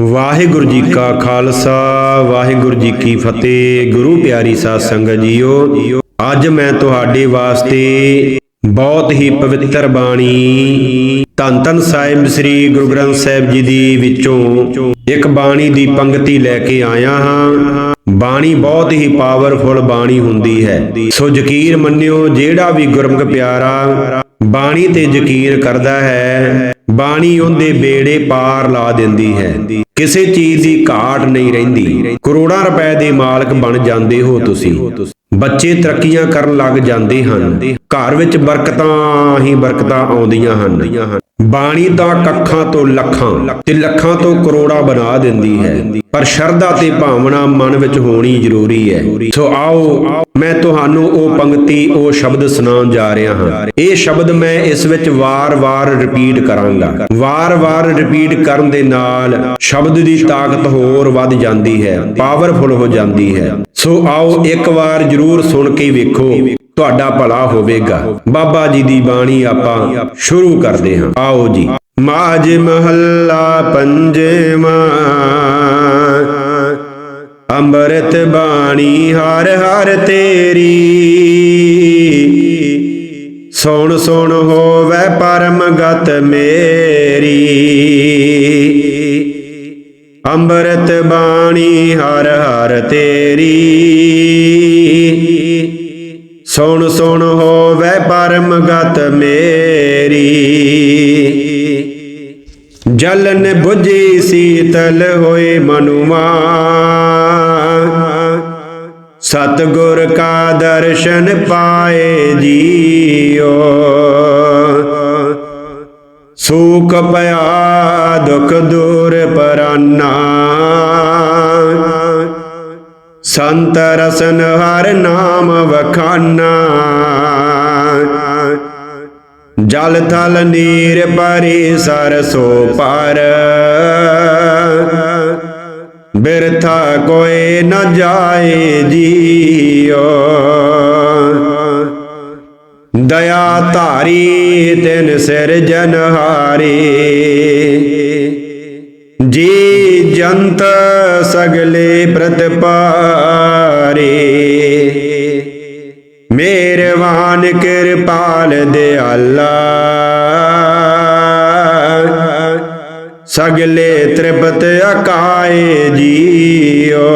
ਵਾਹਿਗੁਰੂ ਜੀ ਕਾ ਖਾਲਸਾ, ਵਾਹਿਗੁਰੂ ਜੀ ਕੀ ਫਤਿਹ। ਗੁਰੂ ਪਿਆਰੀ ਸਾਧ ਸੰਗਤ ਜੀਓ, ਅੱਜ ਮੈਂ ਤੁਹਾਡੇ ਵਾਸਤੇ ਬਹੁਤ ਹੀ ਪਵਿੱਤਰ ਬਾਣੀ ਧੰਨ ਧੰਨ ਸਾਹਿਬ ਸ੍ਰੀ ਗੁਰੂ ਗ੍ਰੰਥ ਸਾਹਿਬ ਜੀ ਦੀ ਵਿੱਚੋਂ ਇੱਕ ਬਾਣੀ ਦੀ ਪੰਕਤੀ ਲੈ ਕੇ ਆਇਆ ਹਾਂ। ਬਾਣੀ ਬਹੁਤ ਹੀ ਪਾਵਰਫੁਲ ਬਾਣੀ ਹੁੰਦੀ ਹੈ। ਸੋ ਯਕੀਨ ਮੰਨਿਓ, ਜਿਹੜਾ ਵੀ ਗੁਰਮੁਖ ਪਿਆਰਾ ਬਾਣੀ ਤੇ ਯਕੀਨ ਕਰਦਾ ਹੈ ਬਾਣੀ ਉਹਦੇ ਬੇੜੇ ਪਾਰ ਲਾ ਦਿੰਦੀ ਹੈ। ਕਿਸੇ ਚੀਜ਼ ਦੀ ਘਾਟ ਨਹੀਂ ਰਹਿੰਦੀ। ਕਰੋੜਾਂ ਰੁਪਏ ਦੇ ਮਾਲਕ ਬਣ ਜਾਂਦੇ ਹੋ ਤੁਸੀਂ। ਬੱਚੇ ਤਰੱਕੀਆਂ ਕਰਨ ਲੱਗ ਜਾਂਦੇ ਹਨ। ਘਰ ਵਿੱਚ ਬਰਕਤਾਂ ਹੀ ਬਰਕਤਾਂ ਆਉਂਦੀਆਂ ਹਨ। ਬਾਣੀ ਤਾਂ ਕੱਖਾਂ ਤੋਂ ਲੱਖਾਂ ਤੇ ਲੱਖਾਂ ਤੋਂ ਕਰੋੜਾਂ ਬਣਾ ਦਿੰਦੀ ਹੈ। ਪਰ ਸ਼ਰਧਾ ਤੇ ਭਾਵਨਾ ਮਨ ਵਿੱਚ ਹੋਣੀ ਜ਼ਰੂਰੀ ਹੈ। ਸੋ ਆਓ, ਮੈਂ ਤੁਹਾਨੂੰ ਉਹ ਪੰਕਤੀ, ਉਹ ਸ਼ਬਦ ਸੁਣਾਉਣ ਜਾ ਰਿਹਾ ਹਾਂ। ਇਹ ਸ਼ਬਦ ਮੈਂ ਇਸ ਵਿੱਚ ਵਾਰ-ਵਾਰ ਰਿਪੀਟ ਕਰਾਂਗਾ। ਵਾਰ-ਵਾਰ ਰਿਪੀਟ ਕਰਨ ਦੇ ਨਾਲ ਸ਼ਬਦ ਦੀ ਤਾਕਤ ਹੋਰ ਵੱਧ ਜਾਂਦੀ ਹੈ ਪਾਵਰਫੁਲ ਹੋ ਜਾਂਦੀ ਹੈ। ਸੋ ਆਓ ਇੱਕ ਵਾਰ ਜਰੂਰ ਸੁਣ ਕੇ ਵੇਖੋ। ਤੁਹਾਡਾ ਭਲਾ ਹੋਵੇਗਾ। ਬਾਬਾ ਜੀ ਦੀ ਬਾਣੀ ਆਪਾਂ ਸ਼ੁਰੂ ਕਰਦੇ ਹਾਂ। ਆਓ ਜੀ। ਮਾਜ ਮਹੱਲਾ ਪੰਜਵਾਂ। ਅੰਮ੍ਰਿਤ ਬਾਣੀ ਹਰ ਹਰ ਤੇਰੀ। ਸੁਣ ਸੁਣ ਹੋਵੇ ਪਰਮ ਗਤ ਮੇਰੀ। ਅੰਮ੍ਰਿਤ ਬਾਣੀ ਹਰ ਹਰ ਤੇਰੀ। ਸੁਣ ਸੁਣ ਹੋਵੇ ਪਰਮ ਗਤ ਮੇਰੀ। ਜਲਨ 부ਜੀ ਸੀਤਲ ਹੋਏ ਮਨੁਮਾ ਸਤਗੁਰ ਕਾ ਦਰਸ਼ਨ ਪਾਏ ਜੀਓ। ਸੂਖ ਪਿਆ, ਦੁਖ ਦੂਰ ਪਰਾਨਾ। ਸੰਤ ਰਸਨ ਹਰ ਨਾਮ ਵਖਾਨਾ। ਜਲ ਥਲ ਨੀਰ ਪਰੀ ਸਰਸੋ ਪਰ। ਬਿਰਥਾ ਕੋਈ ਨ ਜਾਏ ਜੀਓ ਦਇਆ ਧਾਰੀ ਤਿਨ ਸਿਰ ਜਨਹਾਰੀ। ਜੀ ਜੰਤ ਸਗਲੇ ਪ੍ਰਤਪਾਰੇ ਮਿਹਰਬਾਨ ਕਿਰਪਾਲ ਦਿਆਲਾ। ਸਗਲੇ ਤ੍ਰਿਪਤ ਅਕਾਏ ਜੀਓ।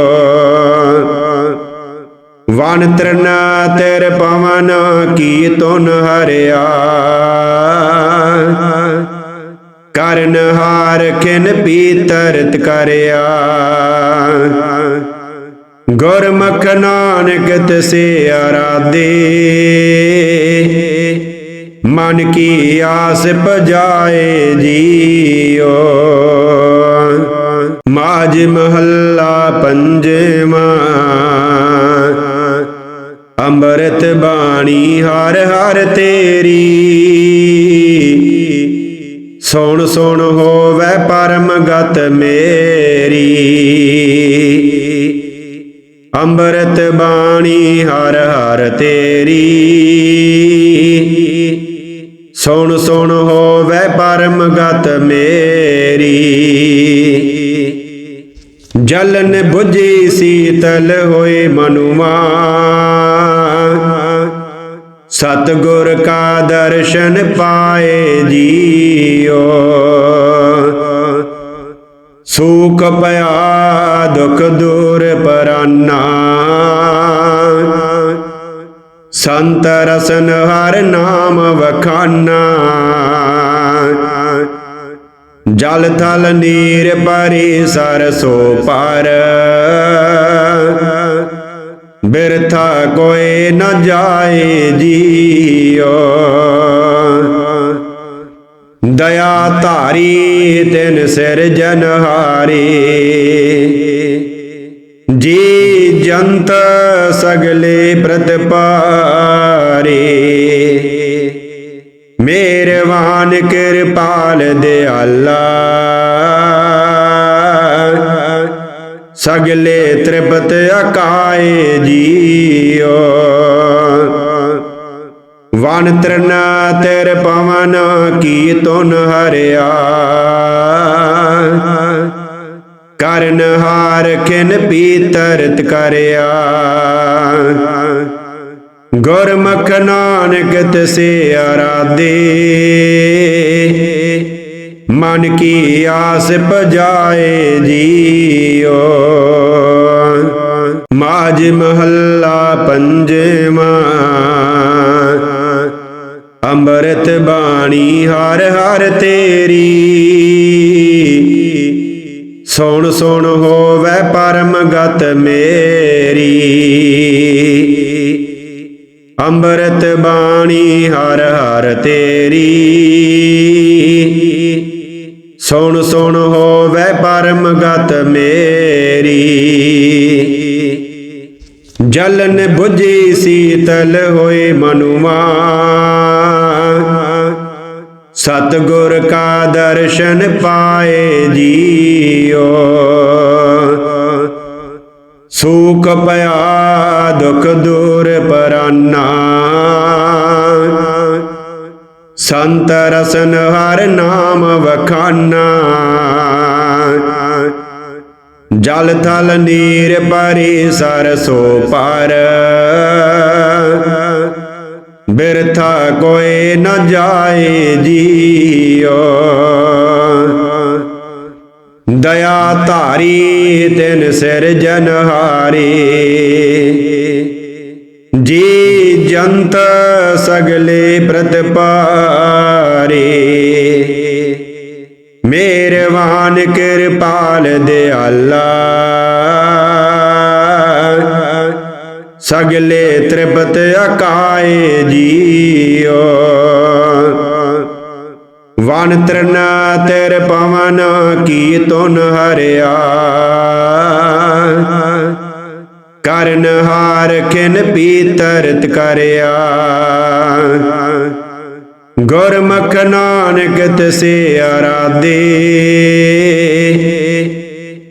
ਵਨ ਤਰਨਾ ਤੇਰ ਪਵਨ ਕੀ ਤੁਨ ਹਰਿਆ। ਕਰਨ ਹਾਰ ਖਿਨ ਪੀਤਰਤ ਕਰਿਆ। ਗੁਰਮੁਖ ਨਾਨਕ ਤਸੇ ਆਰਾਧੇ। ਮਨ ਕੀ ਆਸ ਪਜਾਏ ਜੀਓ ਮਾਜ ਮਹੱਲਾ ਪੰਜਵਾਂ। ਅੰਮ੍ਰਿਤ ਬਾਣੀ ਹਰ ਹਰ ਤੇਰੀ। ਸੁਣ ਸੁਣ ਹੋਵੇ ਪਰਮ ਗਤ ਮੇਰੀ। ਅੰਮ੍ਰਿਤ ਬਾਣੀ ਹਰ ਹਰ ਤੇਰੀ। ਸੁਣ ਸੁਣ ਹੋਵੇ ਪਰਮ ਗਤ ਮੇਰੀ। ਜਲਨ 부ਜੀ ਸੀਤਲ ਹੋਏ ਮਨੁਮਾ ਸਤਗੁਰ ਕਾ ਦਰਸ਼ਨ ਪਾਏ ਜੀਓ। ਸੂਖ ਪਿਆ, ਦੁਖ ਦੂਰ ਪਰਾਨਾ। ਸੰਤ ਰਸਨ ਹਰ ਨਾਮ ਵਖਾਨਾ। ਜਲ ਥਲ ਨੀਰ ਪਰੀ ਸਰਸੋ ਪਰ। ਬਿਰਥਾ ਕੋਈ ਨ ਜਾਏ ਜੀਓ। ਦਇਆ ਧਾਰੀ ਤਿਨ ਸਿਰ ਜਨਹਾਰੀ ਜੀ ਜੰਤ ਸਗਲੇ ਪ੍ਰਤਪਾਰੇ ਮੇਰਵਾਨ ਕਿਰਪਾਲ ਦਿਆਲਾ। ਸਗਲੇ ਤ੍ਰਿਪਤ ਅਕਾਏ ਜੀਓ। ਵਨ ਤਰਨਾ ਤੇਰ ਪਵਨ ਕੀ ਤੁਨ ਹਰਿਆ। ਕਰਨ ਹਾਰ ਖਿਨ ਪੀਤਰਤ ਕਰਿਆ। ਗੁਰਮੁਖ ਨਾਨਕ ਤਿਸੇ ਅਰਾਧੇ। ਮਨ ਕੀ ਆਸ ਪਜਾਏ ਜੀਓ। ਮਾਜ ਮਹੱਲਾ ਪੰਜਵਾਂ। ਅੰਮ੍ਰਿਤ ਬਾਣੀ ਹਰ ਹਰ ਤੇਰੀ। ਸੁਣ ਸੁਣ ਹੋਵੇ ਪਰਮ ਗਤ ਮੇਰੀ। ਅੰਮ੍ਰਿਤ ਬਾਣੀ ਹਰ ਹਰ ਤੇਰੀ। ਸੁਣ ਸੁਣ ਹੋਵੇ ਪਰਮ ਗਤ ਮੇਰੀ। ਜਲਨ 부ਜੀ ਸੀਤਲ ਹੋਏ ਮਨੁਮਾ ਸਤਗੁਰ ਕਾ ਦਰਸ਼ਨ ਪਾਏ ਜੀਓ। ਸੂਖ ਪਿਆ ਦੁਖ ਦੂਰ ਪਰਾਨਾ। ਸੰਤ ਰਸਨ ਹਰ ਨਾਮ ਵਖਾਨਾ। ਜਲ ਥਲ ਨੀਰ ਪਰੀ ਸਰਸੋ ਪਰ। ਬਿਰਥਾ ਕੋਈ ਨ ਜਾਏ ਜੀਓ। ਦਇਆ ਧਾਰੀ ਤਿਨ ਸਿਰ ਜਨਹਾਰੀ। ਜੀ ਜੰਤ ਸਗਲੇ ਪ੍ਰਤਪਾਰੇ ਮਿਹਰਬਾਨ ਕਿਰਪਾਲ ਦਿਆਲਾ। ਸਗਲੇ ਤ੍ਰਿਪਤ ਅਕਾਏ ਜੀਓ। ਵਨ ਤਰਨਾ ਤੇਰ ਪਵਨ ਕੀ ਤੁਨ ਹਰਿਆ। ਕਰਨ ਹਾਰ ਖਿਨ ਪੀਤਰਤ ਕਰਿਆ ਗੁਰਮੁਖ ਨਾਨਕ ਤਿਸੇ ਅਰਾਧੇ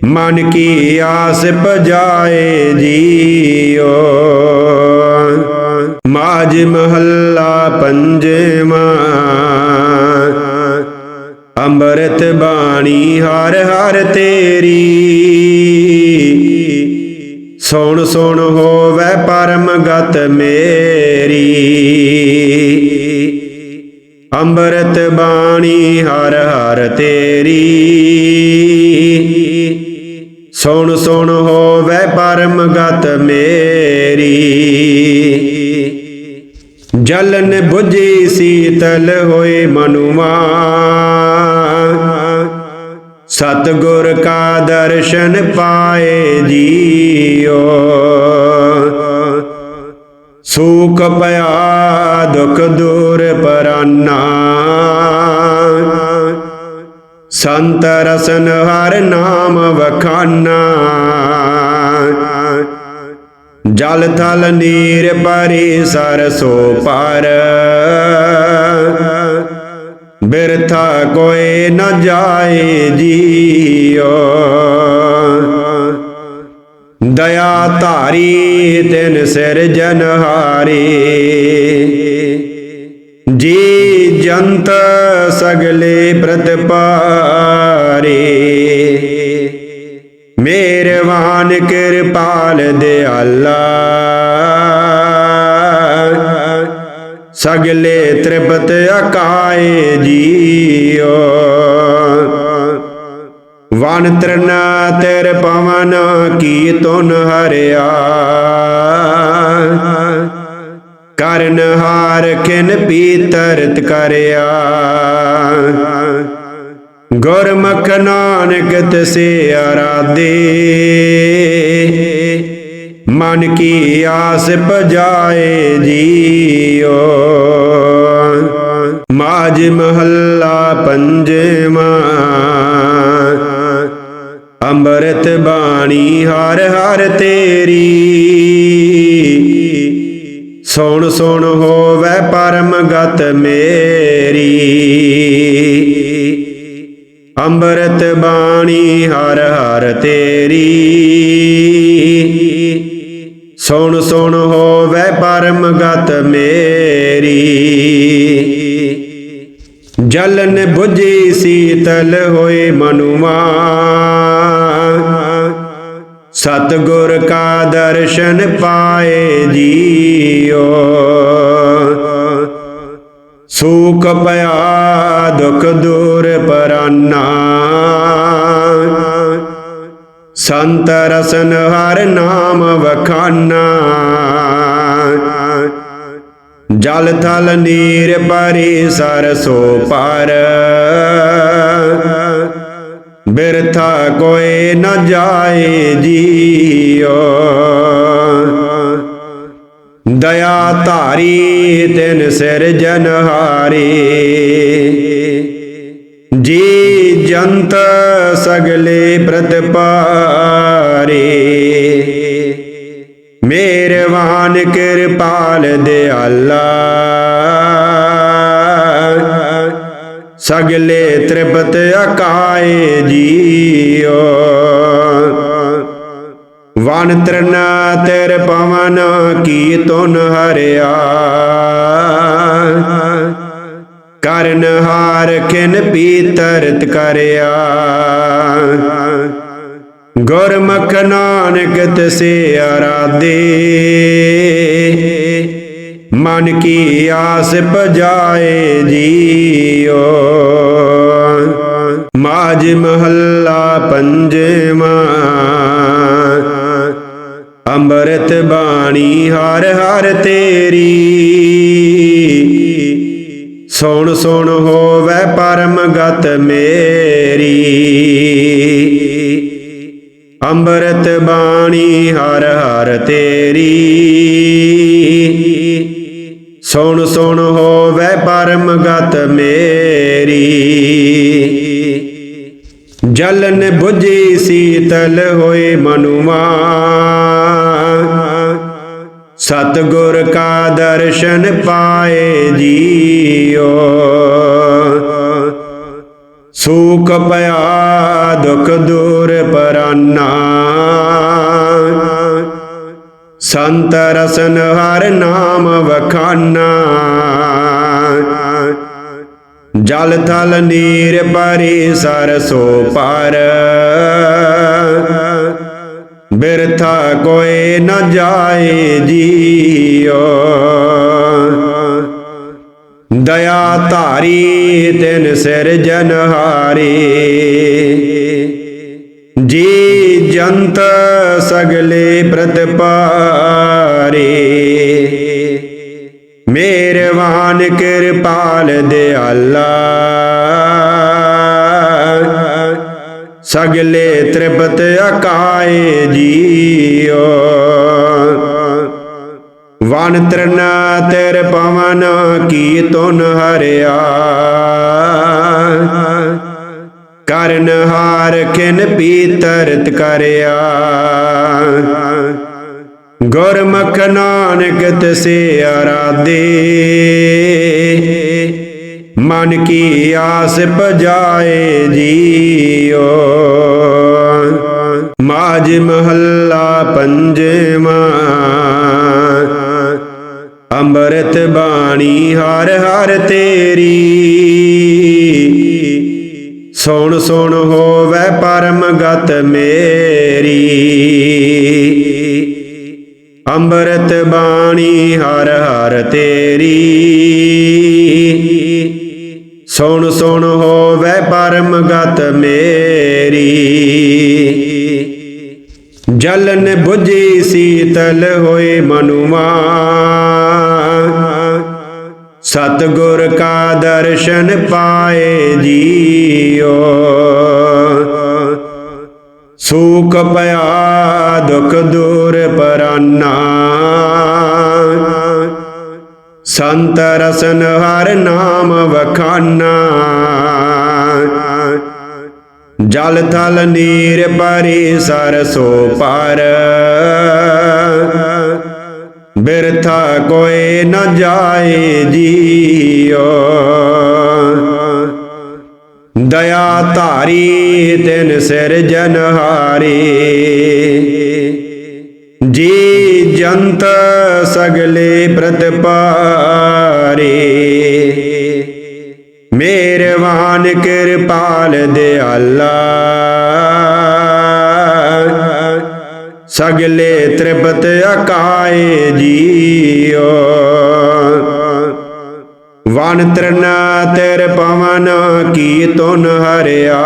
ਮਨ ਕੀ ਆਸ ਪਜਾਏ ਜੀਓ ਮਾਜ ਮਹੱਲਾ ਪੰਜਵਾਂ। ਅੰਮ੍ਰਿਤ ਬਾਣੀ ਹਰ ਹਰ ਤੇਰੀ। ਸੁਣ ਸੁਣ ਹੋਵੇ ਪਰਮ ਗਤ ਮੇਰੀ। ਅੰਮ੍ਰਿਤ ਬਾਣੀ ਹਰ ਹਰ ਤੇਰੀ। ਸੁਣ ਸੁਣ ਹੋਵੇ ਪਰਮ ਗਤ ਮੇਰੀ। ਜਲਨ 부ਜੀ ਸੀਤਲ ਹੋਏ ਮਨੁਮਾ ਸਤਗੁਰ ਕਾ ਦਰਸ਼ਨ ਪਾਏ ਜੀਓ। ਸੂਖ ਪਿਆ, ਦੁਖ ਦੂਰ ਪਰਾਨਾ। ਸੰਤ ਰਸਨ ਹਰ ਨਾਮ ਵਖਾਨਾ। ਜਲ ਥਲ ਨੀਰ ਪਰੀ ਸਰਸੋ ਪਰ। ਬਿਰਥਾ ਕੋਈ ਨਾ ਜਾਏ ਜੀਓ। ਦਇਆ ਧਾਰੀ ਤਿਨ ਸਿਰ ਜਨਹਾਰੀ ਜੀ ਜੰਤ ਸਗਲੇ ਪ੍ਰਤਪਾਰੇ ਮੇਰਵਾਨ ਕਿਰਪਾਲ ਦਿਆਲਾ। ਸਗਲੇ ਤ੍ਰਿਪਤ ਅਕਾਏ ਜੀਓ ਵਨ ਤਰਨਾ ਤੇਰ ਪਵਨ ਕੀ ਤੁਨ ਹਰਿਆ। ਕਰਨ ਹਾਰ ਖਿਨ ਪੀਤਰਤ ਕਰਿਆ। ਗੁਰਮੁਖ ਨਾਨਕ ਤਿਸੇ ਅਰਾਧੇ। ਮਨ ਕੀ ਆਸ ਪਜਾਏ ਜੀਓ। ਮਾਜ ਮਹੱਲਾ ਪੰਜਵਾਂ। ਅੰਮ੍ਰਿਤ ਬਾਣੀ ਹਰ ਹਰ ਤੇਰੀ। ਸੁਣ ਸੁਣ ਹੋਵੇ ਪਰਮ ਗਤ ਮੇਰੀ। ਅੰਮ੍ਰਿਤ ਬਾਣੀ ਹਰ ਹਰ ਤੇਰੀ। ਸੁਣ ਸੁਣ ਹੋਵੇ ਪਰਮ ਗਤ ਮੇਰੀ। ਜਲਨ 부ਜੀ ਸੀਤਲ ਹੋਏ ਮਨੁਮਾ ਸਤਿਗੁਰ ਕਾ ਦਰਸ਼ਨ ਪਾਏ ਜੀਓ। ਸੂਖ ਪਿਆ, ਦੁਖ ਦੂਰ ਪਰਾਨਾ। ਸੰਤ ਰਸਨ ਹਰ ਨਾਮ ਵਖਾਨਾ। ਜਲ ਥਲ ਨੀਰ ਪਰੀ ਸਰਸੋ ਪਰ। ਬਿਰਥਾ ਕੋਈ ਨ ਜਾਏ ਜੀਓ ਦਇਆ ਧਾਰੀ ਤਿਨ ਸਿਰ ਜਨਹਾਰੀ। ਜੀ ਜੰਤ ਸਗਲੇ ਪ੍ਰਤਪਾਰੇ ਮਿਹਰਬਾਨ ਕਿਰਪਾਲ ਦਿਆਲਾ। ਸਗਲੇ ਤ੍ਰਿਪਤ ਅਕਾਏ ਜੀਓ। ਵਨ ਤਰਨਾ ਤੇਰ ਪਵਨ ਕੀ ਤੁਨ ਹਰਿਆ। ਕਰਨ ਹਾਰ ਖਿਨ ਪੀਤਰਤ ਕਰਿਆ। ਗੁਰਮੁਖ ਨਾਨਕ ਤਸੇ ਅਰਾਦੇ ਮਨ ਕੀ ਆਸ ਪਜਾਏ ਜੀਓ ਮਾਜ ਮਹੱਲਾ ਪੰਜਵਾਂ। ਅੰਮ੍ਰਿਤ ਬਾਣੀ ਹਰ ਹਰ ਤੇਰੀ। ਸੁਣ ਸੁਣ ਹੋਵੇ ਪਰਮ ਗਤ ਮੇਰੀ। ਅੰਮ੍ਰਿਤ ਬਾਣੀ ਹਰ ਹਰ ਤੇਰੀ। ਸੁਣ ਸੁਣ ਹੋਵੇ ਪਰਮ ਗਤ ਮੇਰੀ। ਜਲਨ 부ਜੀ ਸੀਤਲ ਹੋਏ ਮਨੁਮਾ ਸਤਗੁਰ ਕਾ ਦਰਸ਼ਨ ਪਾਏ ਜੀਓ। ਸੂਖ ਪਿਆ, ਦੁਖ ਦੂਰ ਪਰਾਨਾ। ਸੰਤ ਰਸਨ ਹਰ ਨਾਮ ਵਖਾਨਾ। ਜਲ ਥਲ ਨੀਰ ਪਰੀ ਸਰਸੋ ਪਰ। ਬਿਰਥਾ ਕੋਈ ਨ ਜਾਏ ਜੀਓ। ਦਇਆ ਧਾਰੀ ਤਿਨ ਸਿਰ ਜਨਹਾਰੀ ਜੀ ਜੰਤ ਸਗਲੇ ਪ੍ਰਤਪਾਰੇ ਮੇਰਵਾਨ ਕਿਰਪਾਲ ਦਿਆਲਾ। ਸਗਲੇ ਤ੍ਰਿਪਤ ਅਕਾਏ ਜੀਓ ਵਨ ਤਰਨਾ ਤੇਰ ਪਵਨ ਕੀ ਤੁਨ ਹਰਿਆ। ਕਰਨ ਹਾਰ ਖਿਨ ਪੀਤਰਤ ਕਰਿਆ। ਗੁਰਮੁਖ ਨਾਨਕ ਤਸੇ ਅਰਾਦੇ ਮਨ ਕੀ ਆਸ ਪਜਾਏ ਜੀਓ। ਮਾਜ ਮਹੱਲਾ ਪੰਜਵਾਂ। ਅੰਮ੍ਰਿਤ ਬਾਣੀ ਹਰ ਹਰ ਤੇਰੀ। ਸੁਣ ਸੁਣ ਹੋਵੇ ਪਰਮ ਗਤ ਮੇਰੀ। ਅੰਮ੍ਰਿਤ ਬਾਣੀ ਹਰ ਹਰ ਤੇਰੀ। ਸੁਣ ਸੁਣ ਹੋਵੇ ਪਰਮ ਗਤ ਮੇਰੀ। ਜਲਨ 부ਜੀ ਸੀਤਲ ਹੋਏ ਮਨੁਮਾ ਸਤਗੁਰ ਕਾ ਦਰਸ਼ਨ ਪਾਏ ਜੀਓ। ਸੂਖ ਪਿਆ ਦੁਖ ਦੂਰ ਪਰਾਨਾ। ਸੰਤ ਰਸਨ ਹਰ ਨਾਮ ਵਖਾਨਾ। ਜਲ ਥਲ ਨੀਰ ਪਰੀ ਸਰਸੋ ਪਰ। ਬਿਰਥਾ ਕੋਈ ਨ ਜਾਏ ਜੀਓ। ਦਇਆ ਧਾਰੀ ਤਿਨ ਸਿਰ ਜਨਹਾਰੀ। ਜੀ ਜੰਤ ਸਗਲੇ ਪ੍ਰਤਪਾਰੇ ਮਿਹਰਬਾਨ ਕਿਰਪਾਲ ਦਿਆਲਾ ਸਗਲੇ ਤ੍ਰਿਪਤ ਅਕਾਏ ਜੀਓ। ਵਨ ਤਰਨਾ ਤੇਰ ਪਵਨ ਕੀ ਤੁਨ ਹਰਿਆ।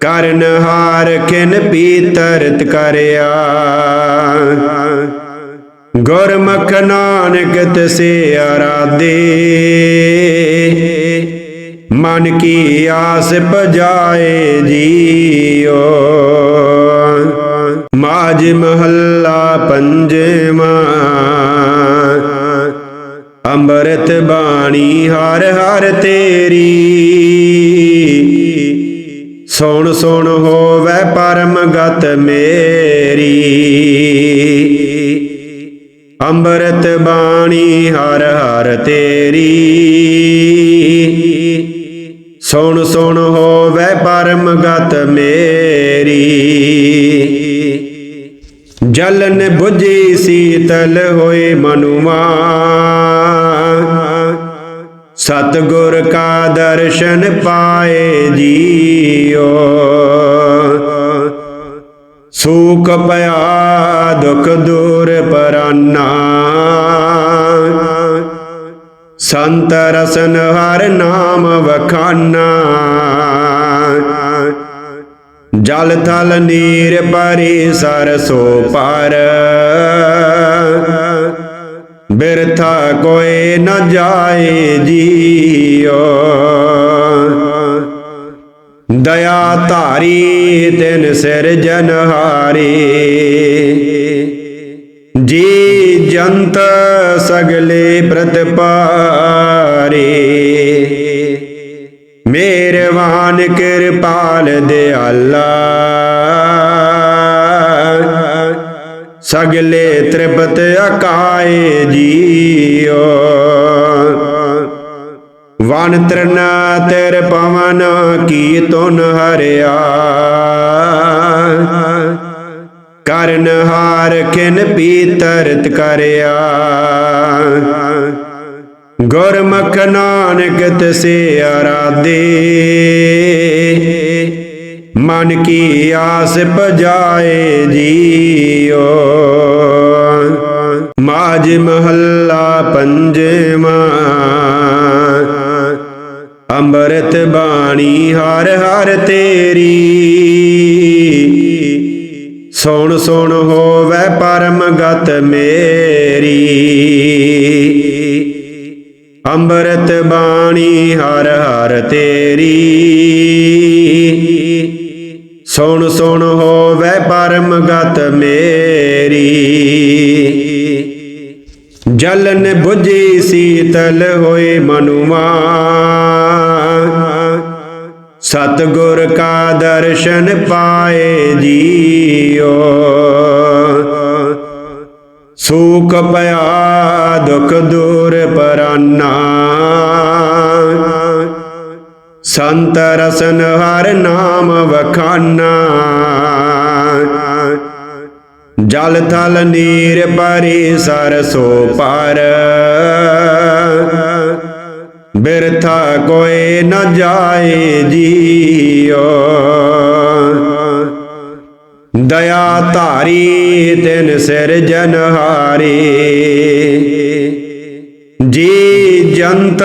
ਕਰਨ ਹਾਰ ਖਿਨ ਪੀਤਰਤ ਕਰਿਆ। ਗੁਰਮੁਖ ਨਾਨਕ ਤਿਸੇ ਅਰਾਦੇ ਮਨ ਕੀ ਆਸ ਪਜਾਏ ਜੀਓ। ਮਾਜ ਮਹੱਲਾ ਪੰਜਵਾਂ। ਅੰਮ੍ਰਿਤ ਬਾਣੀ ਹਰ ਹਰ ਤੇਰੀ। ਸੁਣ ਸੁਣ ਹੋਵੇ ਪਰਮ ਗਤ ਮੇਰੀ। ਅੰਮ੍ਰਿਤ ਬਾਣੀ ਹਰ ਹਰ ਤੇਰੀ। ਸੁਣ ਸੁਣ ਹੋਵੇ ਪਰਮ ਗਤ ਮੇਰੀ। ਜਲਨ 부ਜੀ ਸੀਤਲ ਹੋਏ ਮਨੁਆ। ਸਤਗੁਰ ਕਾ ਦਰਸ਼ਨ ਪਾਏ ਜੀਓ। ਸੂਖ ਪਿਆ, ਦੁਖ ਦੂਰ ਪਰਾਨਾ। ਸੰਤ ਰਸਨ ਹਰ ਨਾਮ ਵਖਾਨਾ। ਜਲ ਥਲ ਨੀਰ ਪਰੀ ਸਰਸੋ ਪਰ। ਬਿਰਥਾ ਕੋਈ ਨਾ ਜਾਏ ਜੀਓ। ਦਇਆ ਧਾਰੀ ਤਿਨ ਸਿਰ ਜਨਹਾਰੀ ਜੀ ਜੰਤ ਸਗਲੇ ਪ੍ਰਤਪਾਰੇ ਮੇਰਵਾਨ ਕਿਰਪਾਲ ਦਿਆਲਾ। ਸਗਲੇ ਤ੍ਰਿਪਤ ਅਕਾਏ ਜੀਓ ਵਨ ਤਰਨਾ ਤੇਰ ਪਵਨ ਕੀ ਤੁਨ ਹਰਿਆ। ਕਰਨ ਹਾਰ ਖਿਨ ਪੀਤਰਤ ਕਰਿਆ। ਗੁਰਮੁਖ ਨਾਨਕ ਤਿਸੇ ਅਰਾਦੇ ਮਨ ਕੀ ਆਸ ਪਜਾਏ ਜੀਓ। ਮਾਜ ਮਹੱਲਾ ਪੰਜਵਾਂ। ਅੰਮ੍ਰਿਤ ਬਾਣੀ ਹਰ ਹਰ ਤੇਰੀ। ਸੁਣ ਸੁਣ ਹੋਵੇ ਪਰਮ ਗਤ ਮੇਰੀ। ਅੰਮ੍ਰਿਤ ਬਾਣੀ ਹਰ ਹਰ ਤੇਰੀ। ਸੁਣ ਸੁਣ ਹੋਵੇ ਪਰਮ ਗਤ ਮੇਰੀ। ਜਲਨ 부ਜੀ ਸੀਤਲ ਹੋਏ ਮਨੁਆ। ਸਤਗੁਰ ਕਾ ਦਰਸ਼ਨ ਪਾਏ ਜੀਓ। ਸੂਖ ਪਿਆ, ਦੁਖ ਦੂਰ ਪਰਾਨਾ। ਸੰਤ ਰਸਨ ਹਰ ਨਾਮ ਵਖਾਨਾ। ਜਲ ਥਲ ਨੀਰ ਪਰੀ ਸਰਸੋ ਪਰ। ਬਿਰਥਾ ਕੋਈ ਨ ਜਾਏ ਜੀਓ। ਦਇਆ ਧਾਰੀ ਤਿਨ ਸਿਰ ਜਨਹਾਰੀ। ਜੀ ਜੰਤ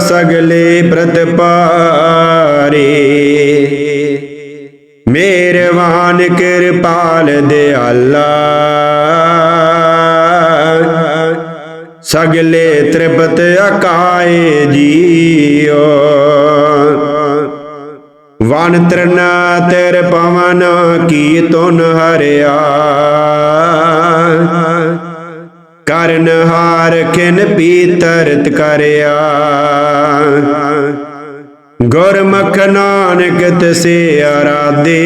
ਸਗਲੇ ਪ੍ਰਤਪਾਰੇ ਮੇਰਵਾਨ ਕਿਰਪਾਲ ਦਿਆਲਾ ਸਗਲੇ ਤ੍ਰਿਪਤ ਅਕਾਏ ਜੀਓ। ਵਨ ਤਰਨਾ ਤੇਰ ਪਵਨ ਕੀ ਤੁਨ ਹਰਿਆ। ਕਰਨ ਹਾਰ ਖਿਨ ਪੀਤਰਤ ਕਰਿਆ। ਗੁਰਮੁਖ ਨਾਨਕ ਤਿਸੇ ਅਰਾਦੇ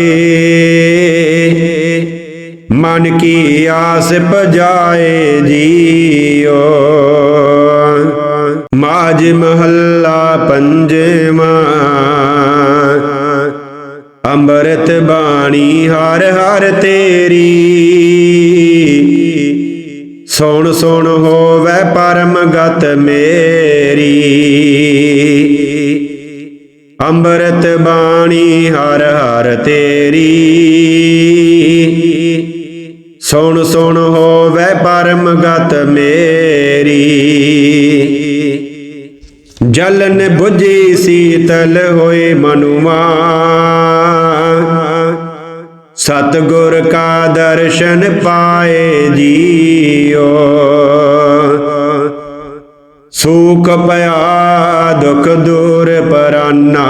ਮਨ ਕੀ ਆਸ ਪਜਾਏ ਜੀਓ ਮਾਜ ਮਹੱਲਾ ਪੰਜਵਾਂ। ਅੰਮ੍ਰਿਤ ਬਾਣੀ ਹਰ ਹਰ ਤੇਰੀ। ਸੁਣ ਸੁਣ ਹੋਵੇ ਪਰਮ ਗਤ ਮੇਰੀ। ਅੰਮ੍ਰਿਤ ਬਾਣੀ ਹਰ ਹਰ ਤੇਰੀ। ਸੁਣ ਸੁਣ ਹੋਵੇ ਪਰਮ ਗਤ ਮੇਰੀ। ਜਲਨ 부ਜੀ ਸੀਤਲ ਹੋਏ ਮਨੁਆ। ਸਤਗੁਰ ਕਾ ਦਰਸ਼ਨ ਪਾਏ ਜੀਓ। ਸੂਖ ਪਿਆ, ਦੁਖ ਦੂਰ ਪਰਾਨਾ।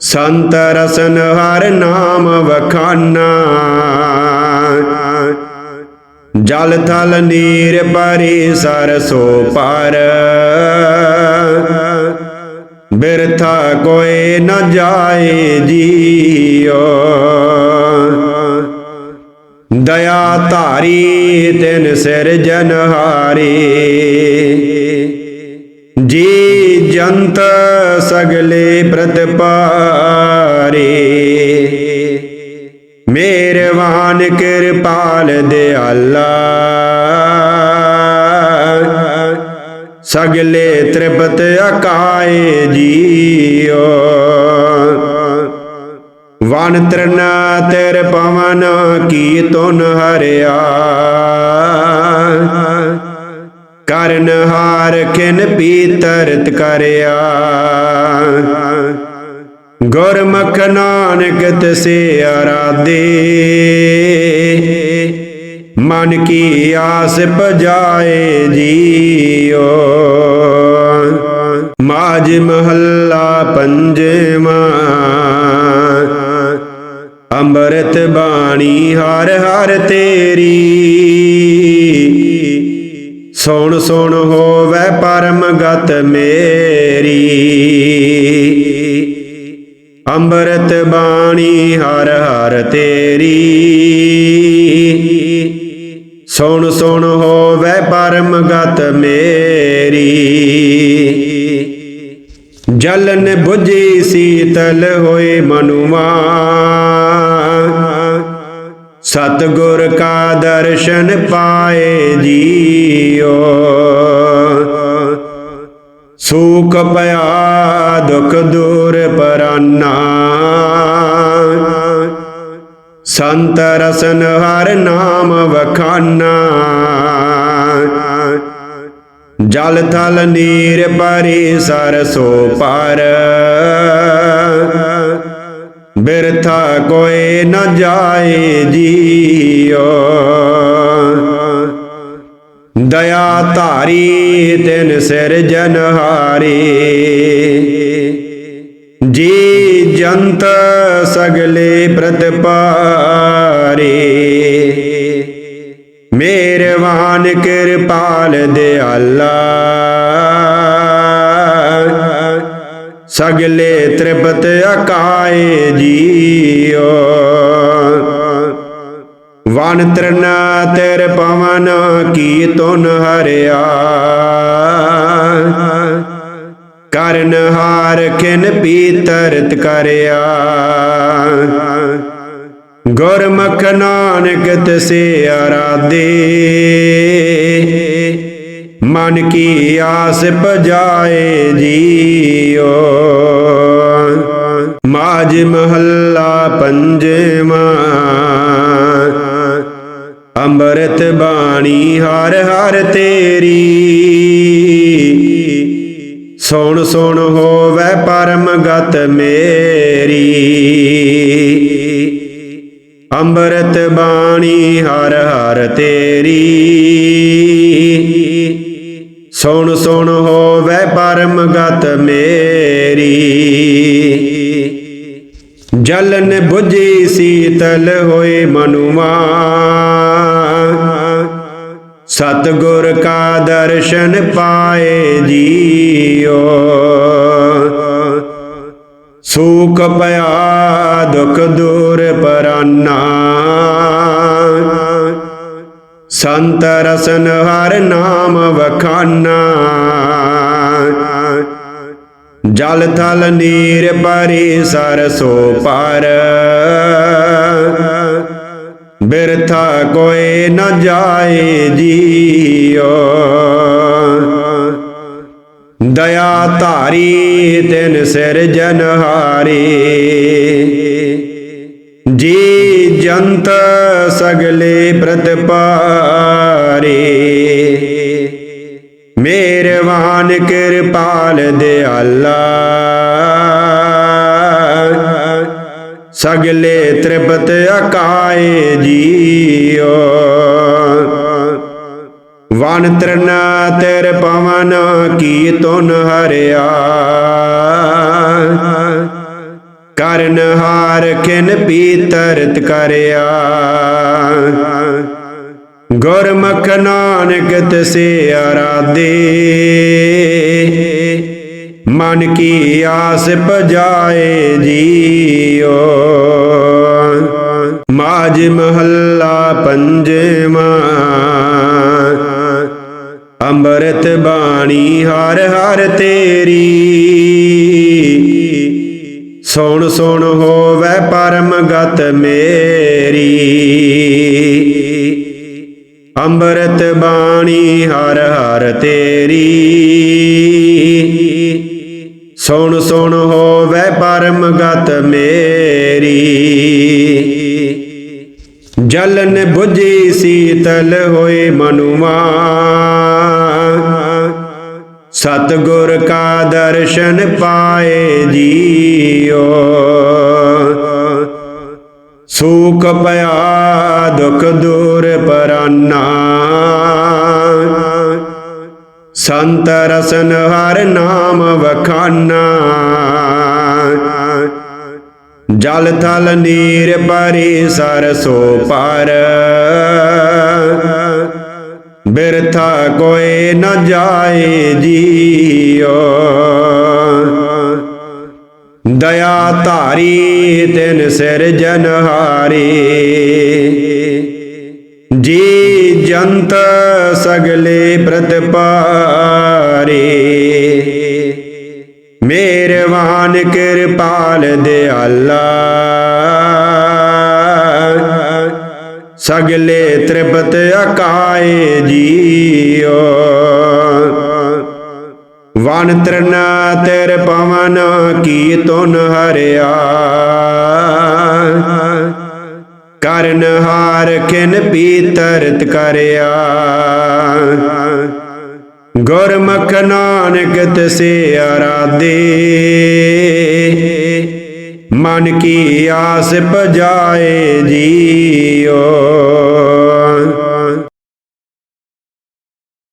ਸੰਤ ਰਸਨ ਹਰ ਨਾਮ ਵਖਾਨਾ। ਜਲ ਥਲ ਨੀਰ ਪਰੀ ਸਰਸੋ ਪਰ। ਬਿਰਥਾ ਕੋਈ ਨ ਜਾਏ ਜੀਓ। ਦਇਆ ਧਾਰੀ ਤਿਨ ਸਿਰ ਜਨਹਾਰੀ ਜੀ ਜੰਤ ਸਗਲੇ ਪ੍ਰਤਪਾਰੇ ਮੇਰਵਾਨ ਕਿਰਪਾਲ ਦਿਆਲਾ। ਸਗਲੇ ਤ੍ਰਿਪਤ ਅਕਾਏ ਜੀਓ ਵਨ ਤਰਨ ਤੇਰ ਪਵਨ ਕੀ ਤੁਨ ਹਰਿਆ। ਕਰਨ ਹਾਰ ਖਿਨ ਪੀਤਰਤ ਕਰਿਆ। ਗੁਰਮੁਖ ਨਾਨਕ ਤਸੇ ਅਰਾਦੇ ਮਨ ਕੀ ਆਸ ਪਜਾਏ ਜੀਓ। ਮਾਜ ਮਹੱਲਾ ਪੰਜਵਾਂ। ਅੰਮ੍ਰਿਤ ਬਾਣੀ ਹਰ ਹਰ ਤੇਰੀ। ਸੁਣ ਸੁਣ ਹੋਵੇ ਪਰਮ ਗਤ ਮੇਰੀ। ਅੰਮ੍ਰਿਤ ਬਾਣੀ ਹਰ ਹਰ ਤੇਰੀ। ਸੁਣ ਸੁਣ ਹੋਵੇ ਪਰਮ ਗਤ ਮੇਰੀ। ਜਲਨ 부ਜੀ ਸੀਤਲ ਹੋਏ ਮਨੁਆ। ਸਤਗੁਰ ਕਾ ਦਰਸ਼ਨ ਪਾਏ ਜੀਓ। ਸੂਖ ਪਿਆ, ਦੁਖ ਦੂਰ ਪਰਾਨਾ। ਸੰਤ ਰਸਨ ਹਰ ਨਾਮ ਵਖਾਨਾ। ਜਲ ਥਲ ਨੀਰ ਪਰੀ ਸਰਸੋ ਪਰ। ਬਿਰਥਾ ਕੋਈ ਨ ਜਾਏ ਜੀਓ। ਦਇਆ ਧਾਰੀ ਤਿਨ ਸਿਰ ਜਨਹਾਰੀ। ਜੀ ਜੰਤ ਸਗਲੇ ਪ੍ਰਤਪਾਰੇ ਮੇਰਵਾਨ ਕਿਰਪਾਲ ਦਿਆਲਾ। ਸਗਲੇ ਤ੍ਰਿਪਤ ਅਕਾਏ ਜੀਓ। ਵਨ ਤਰਨਾ ਤੇਰ ਪਵਨ ਕੀ ਤੁਨ ਹਰਿਆ। ਕਰਨ ਹਾਰ ਖਿਨ ਪੀਤਰਤ ਕਰਿਆ। ਗੁਰਮੁਖ ਨਾਨਕ ਤਸੇ ਅਰਾਦੇ ਮਨ ਕੀ ਆਸ ਪਜਾਏ ਜੀਓ। ਮਾਜ ਮਹੱਲਾ ਪੰਜਵਾਂ। ਅੰਮ੍ਰਿਤ ਬਾਣੀ ਹਰ ਹਰ ਤੇਰੀ। ਸੁਣ ਸੁਣ ਹੋਵੇ ਪਰਮ ਗਤ ਮੇਰੀ। ਅੰਮ੍ਰਿਤ ਬਾਣੀ ਹਰ ਹਰ ਤੇਰੀ। ਸੁਣ ਸੁਣ ਹੋਵੇ ਪਰਮ ਗਤ ਮੇਰੀ। ਜਲਨ 부ਜੀ ਸੀਤਲ ਹੋਏ ਮਨੁਆ। ਸਤਗੁਰ ਕਾ ਦਰਸ਼ਨ ਪਾਏ ਜੀਓ। ਸੂਖ ਪਿਆ, ਦੁਖ ਦੂਰ ਪਰਾਨਾ। ਸੰਤ ਰਸਨ ਹਰ ਨਾਮ ਵਖਾਨਾ। ਜਲ ਥਲ ਨੀਰ ਪਰੀ ਸਰਸੋ ਪਰ। ਬਿਰਥਾ ਕੋਈ ਨ ਜਾਏ ਜੀਓ। ਦਇਆ ਧਾਰੀ ਤਿਨ ਸਿਰਜਨਹਾਰੇ ਜੀ ਜੰਤ ਸਗਲੇ ਪ੍ਰਤਪਾਰੇ ਮੇਰਵਾਨ ਕਿਰਪਾਲ ਦਿਆਲਾ। ਸਗਲੇ ਤ੍ਰਿਪਤ ਅਕਾਏ ਜੀਓ ਵਨ ਤਰਨਾ ਤੇਰ ਪਵਨ ਕੀ ਤੁਨ ਹਰਿਆ। ਕਰਨ ਹਾਰ ਖਿਨ ਪੀਤਰਤ ਕਰਿਆ। ਗੁਰਮੁਖ ਨਾਨਕ ਤਸੇ ਅਰਾਦੇ ਮਨ ਕੀ ਆਸ ਪਜਾਏ ਜੀਓ। ਮਾਜ ਮਹੱਲਾ ਪੰਜਵਾਂ। ਅੰਮ੍ਰਿਤ ਬਾਣੀ ਹਰ ਹਰ ਤੇਰੀ। ਸੁਣ ਸੁਣ ਹੋਵੇ ਪਰਮ ਗਤ ਮੇਰੀ। ਅੰਮ੍ਰਿਤ ਬਾਣੀ ਹਰ ਹਰ ਤੇਰੀ। ਸੁਣ ਸੁਣ ਹੋਵੇ ਪਰਮ ਗਤ ਮੇਰੀ। ਜਲਨ 부ਜੀ ਸੀਤਲ ਹੋਏ ਮਨੁਆ। ਸਤਗੁਰ ਕਾ ਦਰਸ਼ਨ ਪਾਏ ਜੀਓ। ਸੂਖ ਪਿਆ ਦੁਖ ਦੂਰ ਪਰਾਨਾ। ਸੰਤ ਰਸਨ ਹਰ ਨਾਮ ਵਖਾਨਾ। ਜਲ ਥਲ ਨੀਰ ਪਰੀ ਸਰਸੋ ਪਰ। ਬਿਰਥਾ ਕੋਈ ਨ ਜਾਏ ਜੀਓ। ਦਇਆ ਧਾਰੀ ਤਿਨ ਸਿਰਜਨਹਾਰੇ ਜੀ ਜੰਤ ਸਗਲੇ ਪ੍ਰਤਪਾਰੇ ਮਿਹਰਬਾਨ ਕਿਰਪਾਲ ਦਿਆਲਾ ਸਗਲੇ ਤ੍ਰਿਪਤ ਅਕਾਏ ਜੀਓ। ਵਨ ਤਰਨਾ ਤੇਰ ਪਵਨ ਕੀ ਤੁਨ ਹਰਿਆ। ਕਰਨ ਹਾਰ ਖਿਨ ਪੀਤਰਤ ਕਰਿਆ। ਗੁਰਮੁਖ ਨਾਨਕ ਤਸੇ ਅਰਾਦੇ ਮਨ ਕੀ ਆਸ ਪਜਾਏ ਜੀਓ।